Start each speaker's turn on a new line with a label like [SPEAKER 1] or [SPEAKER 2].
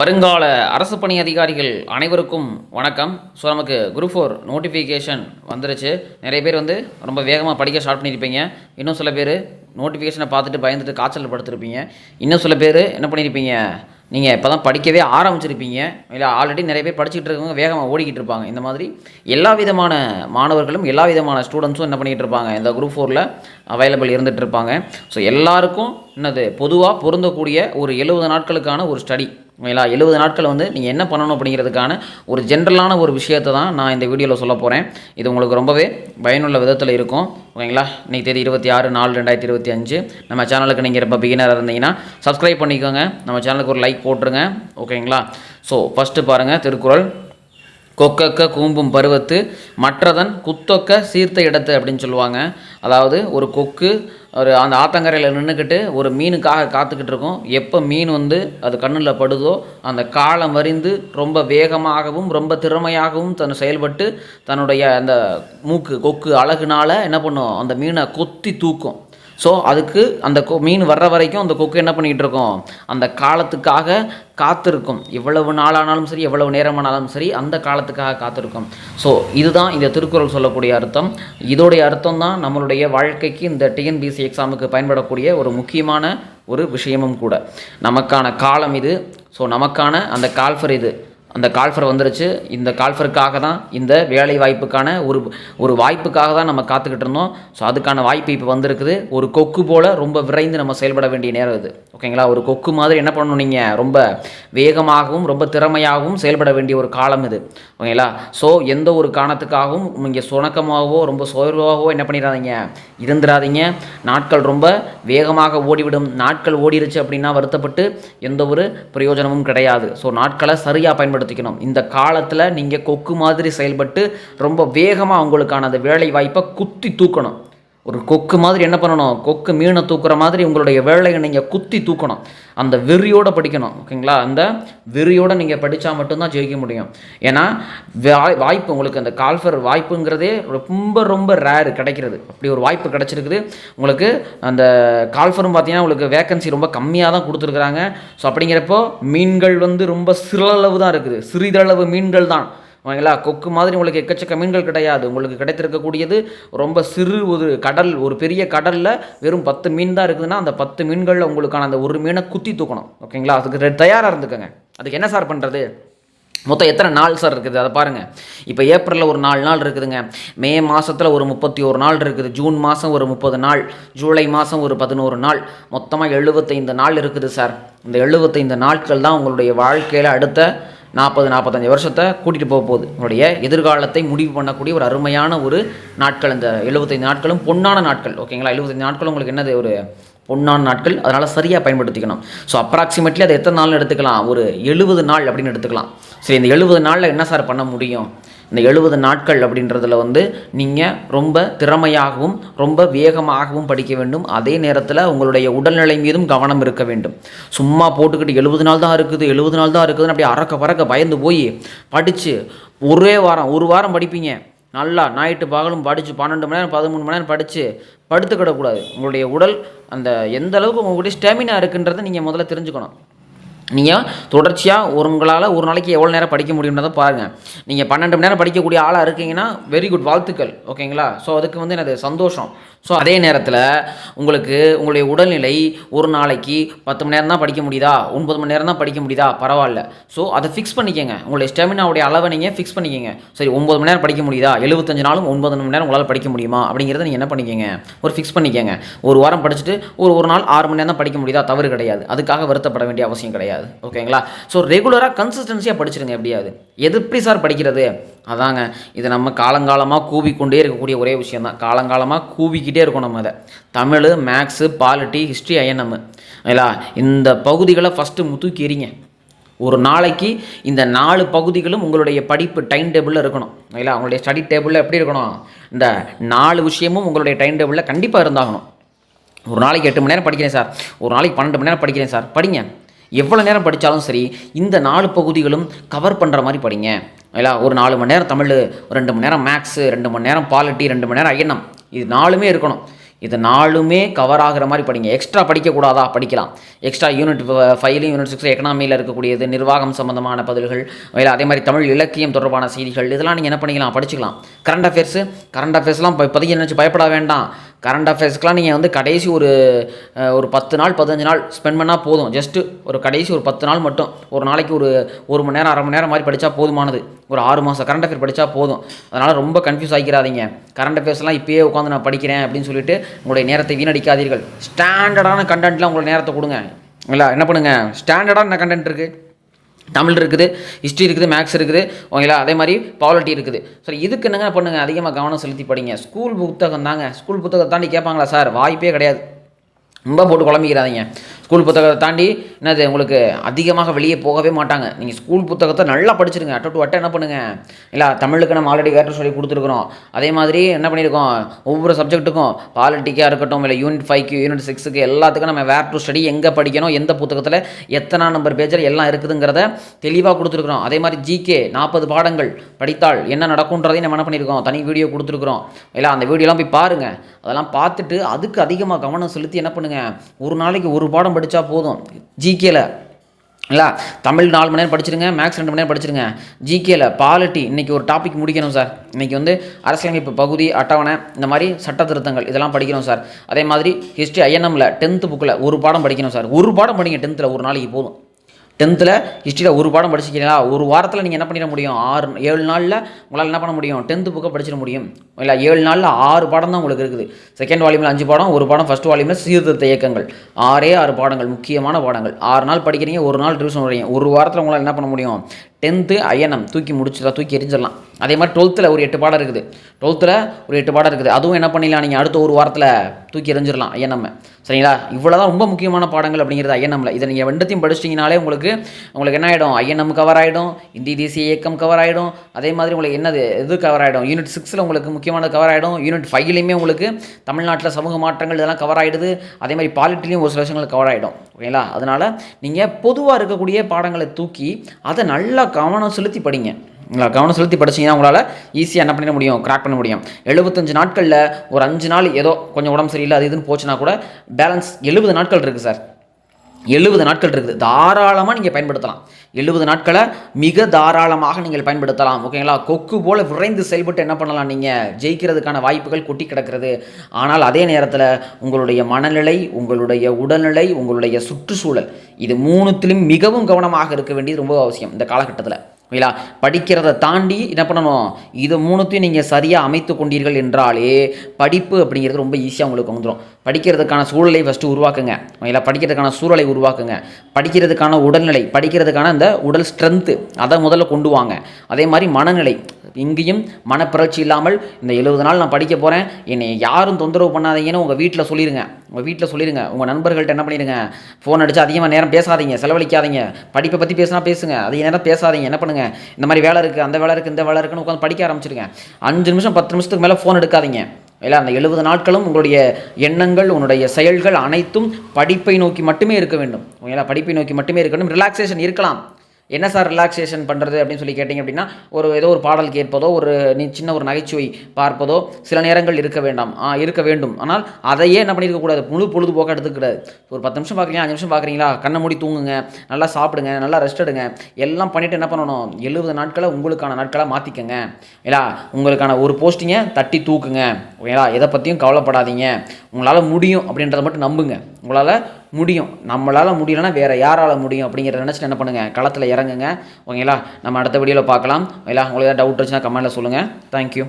[SPEAKER 1] வருங்கால அரசு பணி அதிகாரிகள் அனைவருக்கும் வணக்கம். ஸோ நமக்கு குரூப் ஃபோர் நோட்டிஃபிகேஷன் வந்துருச்சு. நிறைய பேர் வந்து ரொம்ப வேகமாக படிக்க ஸ்டார்ட் பண்ணியிருப்பீங்க. இன்னும் சில பேர் நோட்டிஃபிகேஷனை பார்த்துட்டு பயந்துட்டு காய்ச்சல் படுத்திருப்பீங்க. இன்னும் சில பேர் என்ன பண்ணியிருப்பீங்க நீங்கள் இப்போ தான் படிக்கவே ஆரம்பிச்சிருப்பீங்க. இல்லை ஆல்ரெடி நிறைய பேர் படிச்சுட்டு இருக்கவங்க வேகமாக ஓடிக்கிட்டு இருப்பாங்க. இந்த மாதிரி எல்லா விதமான மாணவர்களும் எல்லா விதமான ஸ்டூடெண்ட்ஸும் என்ன பண்ணிகிட்டு இருப்பாங்க? இந்த குரூப் ஃபோரில் அவைலபிள் இருந்துகிட்டு இருப்பாங்க. ஸோ எல்லாருக்கும் என்னது பொதுவாக பொருந்தக்கூடிய ஒரு எழுபது நாட்களுக்கான ஒரு ஸ்டடி ஓகேங்களா எழுபது நாட்கள் வந்து நீங்கள் என்ன பண்ணணும் அப்படிங்கிறதுக்கான ஒரு ஜென்ரலான ஒரு விஷயத்தை தான் நான் இந்த வீடியோவில் சொல்ல போகிறேன் இது உங்களுக்கு ரொம்பவே பயனுள்ள விதத்தில் இருக்கும். ஓகேங்களா? இன்றைக்கி தேதி இருபத்தி ஆறு நாலு ரெண்டாயிரத்தி இருபத்தி அஞ்சு. நம்ம சேனலுக்கு நீங்கள் ரொம்ப பிகினராக இருந்தீங்கன்னா சப்ஸ்கிரைப் பண்ணிக்கோங்க. நம்ம சேனலுக்கு ஒரு லைக் போட்டுருங்க. ஓகேங்களா? ஸோ ஃபஸ்ட்டு பாருங்கள் திருக்குறள். கொக்கக்க கூம்பும் பருவத்து மற்றதன் குத்தொக்க சீர்த்த இடத்து அப்படின்னு சொல்லுவாங்க. அதாவது ஒரு கொக்கு ஒரு அந்த ஆத்தங்கரையில் நின்றுக்கிட்டு ஒரு மீனுக்காக காத்துக்கிட்டு இருக்கும். எப்போ மீன் வந்து அது கண்ணில் படுதோ அந்த காலம் வரிந்து ரொம்ப வேகமாகவும் ரொம்ப திறமையாகவும் தன் செயல்பட்டு தன்னுடைய அந்த மூக்கு கொக்கு அழகுனால என்ன பண்ணும்? அந்த மீனை கொத்தி தூக்கும். ஸோ அதுக்கு அந்த கொ மீன் வர்ற வரைக்கும் அந்த கொக்கு என்ன பண்ணிகிட்டு இருக்கும்? அந்த காலத்துக்காக காத்திருக்கும். எவ்வளவு நாளானாலும் சரி எவ்வளவு நேரமானாலும் சரி அந்த காலத்துக்காக காத்திருக்கும். ஸோ இதுதான் இந்த திருக்குறள் சொல்லக்கூடிய அர்த்தம். இதோடைய அர்த்தம் தான் நம்மளுடைய வாழ்க்கைக்கு இந்த டிஎன்பிசி எக்ஸாமுக்கு பயன்படக்கூடிய ஒரு முக்கியமான ஒரு விஷயமும் கூட. நமக்கான காலம் இது. ஸோ நமக்கான அந்த கால்ஃபர் இது. அந்த கால்ஃபர் வந்துருச்சு. இந்த கால்ஃபருக்காக தான் இந்த வேலை வாய்ப்புக்கான ஒரு ஒரு வாய்ப்புக்காக தான் நம்ம காத்துக்கிட்டு இருந்தோம். ஸோ அதுக்கான வாய்ப்பு இப்போ வந்திருக்குது. ஒரு கொக்கு போல் ரொம்ப விரைந்து நம்ம செயல்பட வேண்டிய நேரம் இது. ஓகேங்களா ஒரு கொக்கு மாதிரி என்ன பண்ணணும் நீங்கள் ரொம்ப வேகமாகவும் ரொம்ப திறமையாகவும் செயல்பட வேண்டிய ஒரு காலம் இது. ஓகேங்களா ஸோ எந்த ஒரு காரணத்துக்காகவும் நீங்கள் சுணக்கமாகவோ ரொம்ப சோர்வாகவோ என்ன பண்ணிடாதீங்க? இருந்துடாதீங்க. நாட்கள் ரொம்ப வேகமாக ஓடிவிடும். நாட்கள் ஓடிருச்சு அப்படின்னா வருத்தப்பட்டு எந்த ஒரு பிரயோஜனமும் கிடையாது. ஸோ நாட்களை சரியாக பயன்படுத்திக்கணும். இந்த காலத்தில் நீங்கள் கொக்கு மாதிரி செயல்பட்டு ரொம்ப வேகமாக உங்களுக்கான அந்த வேலை வாய்ப்பை குத்தி தூக்கணும். ஒரு கொக்கு மாதிரி என்ன பண்ணணும்? கொக்கு மீனை தூக்குற மாதிரி உங்களுடைய வேலையை நீங்கள் குத்தி தூக்கணும். அந்த வெறியோடு படிக்கணும் ஓகேங்களா? அந்த வெறியோடு நீங்கள் படித்தா மட்டும்தான் ஜெயிக்க முடியும். ஏன்னா வாய் வாய்ப்பு உங்களுக்கு அந்த கால்ஃபர் வாய்ப்புங்கிறதே ரொம்ப ரொம்ப ரேரு கிடைக்கிறது. அப்படி ஒரு வாய்ப்பு கிடைச்சிருக்குது. உங்களுக்கு அந்த கால்ஃபரும் பார்த்தீங்கன்னா உங்களுக்கு வேக்கன்சி ரொம்ப கம்மியாக தான் கொடுத்துருக்குறாங்க. ஸோ அப்படிங்கிறப்போ மீன்கள் வந்து ரொம்ப சிறளவு தான் இருக்குது. சிறிதளவு மீன்கள் தான். ஓகேங்களா கொக்கு மாதிரி உங்களுக்கு எக்கச்சக்க மீன்கள் கிடையாது. உங்களுக்கு கிடைத்திருக்கக்கூடியது ரொம்ப சிறு ஒரு கடல் ஒரு பெரிய கடலில் வெறும் பத்து மீன் தான் இருக்குதுன்னா அந்த பத்து மீன்களில் உங்களுக்கான அந்த ஒரு மீனை குத்தி தூக்கணும். ஓகேங்களா? அதுக்கு தயாராக இருந்துக்கோங்க. அதுக்கு என்ன சார் பண்ணுறது மொத்தம் எத்தனை நாள் சார் இருக்குது? அதை பாருங்கள் இப்போ ஏப்ரலில் ஒரு நாலு நாள் இருக்குதுங்க. மே மாதத்தில் ஒரு முப்பத்தி ஒரு நாள் இருக்குது. ஜூன் மாதம் ஒரு முப்பது நாள். ஜூலை மாதம் ஒரு பதினோரு நாள். மொத்தமாக எழுபத்தைந்து நாள் இருக்குது சார். இந்த எழுபத்தைந்து நாட்கள் தான் உங்களுடைய வாழ்க்கையில் அடுத்த நாற்பது நாற்பத்தஞ்சு வருஷத்தை கூட்டிகிட்டு போக போகுது. உங்களுடைய எதிர்காலத்தை முடிவு பண்ணக்கூடிய ஒரு அருமையான ஒரு நாட்கள் இந்த எழுபத்தைந்து நாட்களும் பொன்னான நாட்கள். ஓகேங்களா? எழுபத்தைந்து நாட்களும் உங்களுக்கு என்னது? ஒரு பொன்னான நாட்கள். அதனால் சரியாக பயன்படுத்திக்கணும். ஸோ அப்ராக்சிமேட்லி அதை எத்தனை நாள்னு எடுத்துக்கலாம்? ஒரு எழுபது நாள் அப்படின்னு எடுத்துக்கலாம். சரி இந்த எழுபது நாளில் என்ன சார் பண்ண முடியும்? இந்த எழுபது நாட்கள் அப்படின்றதுல வந்து நீங்கள் ரொம்ப திறமையாகவும் ரொம்ப வேகமாகவும் படிக்க வேண்டும். அதே நேரத்தில் உங்களுடைய உடல்நிலை மீதும் கவனம் இருக்க வேண்டும். சும்மா போட்டுக்கிட்டு எழுபது நாள் தான் இருக்குது எழுபது நாள் தான் இருக்குதுன்னு அப்படியே அறக்க பறக்க பயந்து போய் படித்து ஒரே வாரம் ஒரு வாரம் படிப்பீங்க. நல்லா நைட்டு பகலும் படித்து பன்னெண்டு மணி நேரம் பதிமூணு மணி நேரம் படித்து படுத்துக்கிடக்கூடாது. உங்களுடைய உடல் அந்த எந்த அளவுக்கு உங்களுடைய ஸ்டெமினா இருக்குன்றதை நீங்கள் முதல்ல தெரிஞ்சுக்கணும். நீங்கள் தொடர்ச்சியாக ஒரு உங்களால் ஒரு நாளைக்கு எவ்வளோ நேரம் படிக்க முடியும்ன்றதை பாருங்கள் நீங்கள் பன்னெண்டு மணி நேரம் படிக்கக்கூடிய ஆளாக இருக்கீங்கன்னா வெரி குட் வாழ்த்துக்கள். ஓகேங்களா ஸோ அதுக்கு வந்து எனது சந்தோஷம். ஸோ அதே நேரத்தில் உங்களுக்கு உங்களுடைய உடல்நிலை ஒரு நாளைக்கு பத்து மணி நேரம் தான் படிக்க முடியுதா? ஒன்பது மணி நேரம் தான் படிக்க முடியுதா? பரவாயில்ல. ஸோ அதை ஃபிக்ஸ் பண்ணிக்கோங்க. உங்களுடைய ஸ்டெமினாவுடைய அளவை நீங்கள் ஃபிக்ஸ் பண்ணிக்கோங்க. சரி ஒன்பது மணி நேரம் படிக்க முடியுதா? எழுபத்தஞ்சு நாளும் ஒன்பது மணி நேரம் உங்களால் படிக்க முடியுமா? அப்படிங்கிறத நீங்கள் என்ன பண்ணிக்கோங்க? ஒரு ஃபிக்ஸ் பண்ணிக்கோங்க. ஒரு வாரம் படிச்சுட்டு ஒரு ஒரு நாள் ஆறு மணி நேரம் தான் படிக்க முடியுதா? தவறு கிடையாது. அதுக்காக வருத்தப்பட வேண்டிய அவசியம் கிடையாது. ஓகேங்களா ஸோ ரெகுலராக கன்சிஸ்டன்சியாக படிச்சிருங்க எப்படியாவது. எது எப்படி சார் படிக்கிறது? அதாங்க இது நம்ம காலங்காலமாக கூவிக்கொண்டே இருக்கக்கூடிய ஒரே விஷயம் தான் காலங்காலமாக கூவிக்கிட்டே இருக்கோம் நம்ம அதை Tamil maths polity history INM இல்லா இந்த பகுதிகளை ஃபஸ்ட்டு முத்தூக்கி எறிங்க. ஒரு நாளைக்கு இந்த நாலு பகுதிகளும் உங்களுடைய படிப்பு டைம் டேபிளில் இருக்கணும். இல்லை அவங்களுடைய ஸ்டடி டேபிளில் எப்படி இருக்கணும்? இந்த நாலு விஷயமும் உங்களுடைய டைம் டேபிளில் கண்டிப்பாக இருந்தாகணும். ஒரு நாளைக்கு எட்டு மணி நேரம் படிக்கிறேன் சார். ஒரு நாளைக்கு பன்னெண்டு மணி நேரம் படிக்கிறேன் சார். படிங்க. எவ்வளோ நேரம் படித்தாலும் சரி இந்த நாலு பகுதிகளும் கவர் பண்ணுற மாதிரி படிங்க. இல்லை ஒரு நாலு மணி நேரம் தமிழ் ரெண்டு மணி நேரம் மேக்ஸு ரெண்டு மணி நேரம் பாலிட்டி ரெண்டு மணி நேரம் ஐயனம் இது நாலுமே இருக்கணும். இது நாலுமே கவர் ஆகிற மாதிரி படிங்க. எக்ஸ்ட்ரா படிக்கக்கூடாதா? படிக்கலாம். எக்ஸ்ட்ரா யூனிட் ஃபைவ்லையும் யூனிட் சிக்ஸ் எக்கனாமியில் இருக்கக்கூடியது நிர்வாகம் சம்மந்தமான பதில்கள் இல்லை அதே மாதிரி தமிழ் இலக்கியம் தொடர்பான செய்திகள் இதெல்லாம் நீங்கள் என்ன பண்ணிக்கலாம்? படிச்சுக்கலாம். கரண்ட் அஃபேர்ஸு கரண்ட் அஃபேர்ஸ்லாம் இப்போ இப்போதைக்கு நினச்சி பயப்பட வேண்டாம். கரண்ட் அஃபேர்ஸ்க்கெலாம் நீங்கள் வந்து கடைசி ஒரு ஒரு பத்து நாள் பதினஞ்சு நாள் ஸ்பெண்ட் பண்ணால் போதும். ஜஸ்ட்டு ஒரு கடைசி ஒரு பத்து நாள் மட்டும். ஒரு நாளைக்கு ஒரு ஒரு மணி நேரம் அரை மணி நேரம் மாதிரி படித்தா போதுமானது. ஒரு ஆறு மாதம் கரண்ட் அஃபேர் படித்தா போதும். அதனால் ரொம்ப கன்ஃபியூஸ் ஆகிக்கிறாதீங்க கரண்ட் அஃபேர்ஸ்லாம் இப்பயே உட்காந்து நான் படிக்கிறேன் அப்படின்னு சொல்லிட்டு உங்களுடைய நேரத்தை வீணடிக்காதீர்கள். ஸ்டாண்டர்டான கண்டென்ட்லாம் உங்களுக்கு நேரத்தை கொடுங்க. இல்லை என்ன பண்ணுங்கள் ஸ்டாண்டர்டான கண்டென்ட் இருக்குது தமிழ் இருக்குது ஹிஸ்ட்ரி இருக்குது மேக்ஸ் இருக்குது ஓகேங்களா? அதே மாதிரி பாலிட்டி இருக்குது. ஸோ இதுக்கு என்னங்க பண்ணுங்கள் அதிகமாக கவனம் செலுத்தி படிங்க. ஸ்கூல் புத்தகம் தாங்க ஸ்கூல் புத்தகத்தை தாண்டி கேட்பாங்களா சார்? வாய்ப்பே கிடையாது. ரொம்ப போட்டு குழம்பிக்கிறாதீங்க. ஸ்கூல் புத்தகத்தை தாண்டி என்னது உங்களுக்கு அதிகமாக வெளியே போகவே மாட்டாங்க. நீங்கள் ஸ்கூல் புத்தகத்தை நல்லா படிச்சிருங்க. அட்டை டு அட்டை என்ன பண்ணுங்கள் இல்லை தமிழுக்கு நம்ம ஆல்ரெடி வேறு சொல்லி கொடுத்துருக்குறோம். அதே மாதிரி என்ன பண்ணியிருக்கோம்? ஒவ்வொரு சப்ஜெக்ட்டுக்கும் பாலிட்டிக்காக இருக்கட்டும் இல்லை யூனிட் ஃபைவ்க்கு யூனிட் சிக்ஸுக்கு எல்லாத்துக்கும் நம்ம வேர் டு ஸ்டடி எங்கே படிக்கணும் எந்த புத்தகத்தில் எத்தனை நம்பர் பேஜில் எல்லாம் இருக்குதுங்கிறத தெளிவாக கொடுத்துருக்குறோம். அதே மாதிரி ஜிகே நாற்பது பாடங்கள் படித்தால் என்ன நடக்கும்ன்றதையும் நம்ம என்ன பண்ணியிருக்கோம்? தனி வீடியோ கொடுத்துருக்குறோம். இல்லை அந்த வீடியோலாம் போய் பாருங்கள் அதெல்லாம் பார்த்துட்டு அதுக்கு அதிகமாக கவனம் செலுத்தி என்ன பண்ணுங்கள் ஒரு நாளைக்கு ஒரு பாடம் படித்தா போதும். ஜிகேல இல்லை தமிழ் நாலு மணி நேரம் படிச்சிருங்க மேக்ஸ் ரெண்டு மணி நேரம் படிச்சிருங்க. ஜிகேல பாலிட்டி இன்றைக்கி ஒரு டாபிக் முடிக்கணும் சார் இன்றைக்கி வந்து அரசியலமைப்பு பகுதி அட்டவணை இந்த மாதிரி சட்ட திருத்தங்கள் இதெல்லாம் படிக்கணும் சார் அதே மாதிரி ஹிஸ்ட்ரி ஐஎன்எம்ல டென்த்து புக்கில் ஒரு பாடம் படிக்கணும் சார் ஒரு பாடம் படிங்க டென்த்தில் ஒரு நாளைக்கு போதும். டென்த்தில் ஹிஸ்ட்ரியில் ஒரு பாடம் படிச்சிக்கிறீங்களா ஒரு வாரத்தில் நீங்கள் என்ன பண்ணிட முடியும்? ஆறு ஏழு நாளில் உங்களால் என்ன பண்ண முடியும்? டென்த்து புக்கை படிச்சிட முடியும். இல்லை ஏழு நாளில் ஆறு பாடம் தான் உங்களுக்கு இருக்குது. செகண்ட் வால்யூமில் அஞ்சு பாடம் ஒரு பாடம் ஃபஸ்ட் வால்யூமில் சீர்திருத்த இயக்கங்கள். ஆறே ஆறு பாடங்கள் முக்கியமான பாடங்கள். ஆறு நாள் படிக்கிறீங்க ஒரு நாள் டியூஷன் வரீங்க ஒரு வாரத்தில் உங்களால் என்ன பண்ண முடியும்? டென்த்து ஐஎன்எம் தூக்கி முடிச்சிடலாம் தூக்கி எரிஞ்சிடலாம். அதே மாதிரி டுவெல்த்தில் ஒரு எட்டு பாடம் இருக்குது. டுவெல்த்தில் ஒரு எட்டு பாடம் இருக்குது. அதுவும் என்ன பண்ணிடலாம்? நீங்கள் அடுத்த ஒரு வாரத்தில் தூக்கி எறிஞ்சிடலாம் ஐஎன்எம் சரிங்களா? இவ்வளோ தான் ரொம்ப முக்கியமான பாடங்கள் அப்படிங்கிறது ஐஎன்எம்மில் இதை நீங்கள் ரெண்டத்தையும் படிச்சிட்டிங்கனாலே உங்களுக்கு உங்களுக்கு என்ன ஆகிடும் ஐஎன்எம் கவர் ஆகிடும் இந்தி தேசிய இயக்கம் கவர் ஆகிடும் அதே மாதிரி உங்களுக்கு என்னது இது கவர் ஆகிடும் யூனிட் சிக்ஸில் உங்களுக்கு முக்கியமான கவர் ஆகிடும் யூனிட் ஃபைவ்லையுமே உங்களுக்கு தமிழ்நாட்டில் சமூக மாற்றங்கள் இதெல்லாம் கவர் ஆகிடுது அதே மாதிரி பாலிட்டிலையும் ஒரு சில விஷயங்கள் கவர் ஆகிடும் ஓகேங்களா அதனால் நீங்கள் பொதுவாக இருக்கக்கூடிய பாடங்களை தூக்கி அதை நல்லா கவனம் செலுத்தி படிங்க. இல்லை கவனம் செலுத்தி படிச்சீங்கன்னா உங்களால் ஈஸியாக என்ன பண்ணிட முடியும்? கிராக் பண்ண முடியும். எழுபத்தஞ்சு நாட்களில் ஒரு அஞ்சு நாள் ஏதோ கொஞ்சம் உடம்பு சரியில்லை அது இதுன்னு போச்சுன்னா கூட பேலன்ஸ் எழுபது நாட்கள் இருக்குது சார். எழுபது நாட்கள் இருக்குது. தாராளமாக நீங்கள் பயன்படுத்தலாம். எழுபது நாட்களை மிக தாராளமாக நீங்கள் பயன்படுத்தலாம். ஓகேங்களா? கொக்கு போல் விரைந்து செயல்பட்டு என்ன பண்ணலாம் நீங்கள் ஜெயிக்கிறதுக்கான வாய்ப்புகள் கொட்டி கிடக்கிறது. ஆனால் அதே நேரத்தில் உங்களுடைய மனநிலை உங்களுடைய உடல்நிலை உங்களுடைய சுற்றுச்சூழல் இது மூணுத்திலும் மிகவும் கவனமாக இருக்க வேண்டியது ரொம்ப அவசியம் இந்த காலகட்டத்தில். ஓகேங்களா படிக்கிறத தாண்டி என்ன பண்ணணும்? இது மூணுத்தையும் நீங்கள் சரியாக அமைத்து கொண்டீர்கள் என்றாலே படிப்பு அப்படிங்கிறது ரொம்ப ஈஸியாக உங்களுக்கு வந்துடும் படிக்கிறதுக்கான சூழலை ஃபஸ்ட்டு உருவாக்குங்க. ஓகேங்களா படிக்கிறதுக்கான சூழலை உருவாக்குங்க. படிக்கிறதுக்கான உடல்நிலை படிக்கிறதுக்கான அந்த உடல் ஸ்ட்ரென்த்து அதை முதல்ல கொண்டு வாங்க. அதே மாதிரி மனநிலை. இங்கேயும் மனப்பிறழ்ச்சி இல்லாமல் இந்த எழுபது நாள் நான் படிக்க போகிறேன் என்னை யாரும் தொந்தரவு பண்ணாதீங்கன்னு உங்கள் வீட்டில் சொல்லிடுங்க உங்கள் வீட்டில் சொல்லிடுங்க உங்கள் நண்பர்கள்ட்ட என்ன பண்ணிடுங்க ஃபோன் அடித்து அதிகமாக நேரம் பேசாதீங்க. செலவழிக்காதீங்க. படிப்பை பற்றி பேசினா பேசுங்க. அதிக நேரம் பேசாதீங்க. என்ன பண்ணுங்க? இந்த மாதிரி வேலை இருக்குது அந்த வேலை இருக்குது இந்த வேலை இருக்குன்னு உட்காந்து படிக்க ஆரம்பிச்சிருங்க. அஞ்சு நிமிஷம் பத்து நிமிஷத்துக்கு மேலே ஃபோன் எடுக்காதீங்க. இல்லை அந்த எழுபது நாட்களும் உங்களுடைய எண்ணங்கள் உன்னுடைய செயல்கள் அனைத்தும் படிப்பை நோக்கி மட்டுமே இருக்க வேண்டும். ஓகேங்களா படிப்பை நோக்கி மட்டுமே இருக்க வேண்டும். ரிலாக்ஸேஷன் இருக்கலாம். என்ன சார் ரிலாக்ஸேஷன் பண்ணுறது அப்படின்னு சொல்லி கேட்டிங்க அப்படின்னா ஒரு ஏதோ ஒரு பாடல் கேட்பதோ ஒரு நீ சின்ன ஒரு நகைச்சுவை பார்ப்பதோ சில நேரங்கள் இருக்க வேண்டாம். ஆ, இருக்க வேண்டும். ஆனால் அதையே என்ன பண்ணியிருக்கக்கூடாது முழு பொழுதுபோக்காக எடுத்துக்கூடாது ஒரு பத்து நிமிஷம் பார்க்குறீங்க அஞ்சு நிமிஷம் பார்க்குறீங்களா? கண்ணை மூடி தூங்குங்க நல்லா சாப்பிடுங்க நல்லா ரெஸ்ட் எடுங்க. எல்லாம் பண்ணிவிட்டு என்ன பண்ணணும்? எழுபது நாட்களை உங்களுக்கான நாட்களை மாற்றிக்கங்க இல்லா உங்களுக்கான ஒரு போஸ்டிங்கை தட்டி தூக்குங்க. ஓகேங்களா எதை பற்றியும் கவலைப்படாதீங்க. உங்களால் முடியும் அப்படின்றத மட்டும் நம்புங்க. உங்களால் முடியும். நம்மளால் முடியலன்னா வேறு யாரால் முடியும் அப்படிங்கிறத நினச்சிட்டு என்ன பண்ணுங்கள் களத்தில் இறங்குங்க. ஓகேங்களா? நம்ம அடுத்த வீடியோவில் பார்க்கலாம். ஓகேங்களா? உங்களுக்கு ஏதாவது டவுட் இருந்துச்சுன்னா கமெண்ட்டில் சொல்லுங்கள் தேங்க்யூ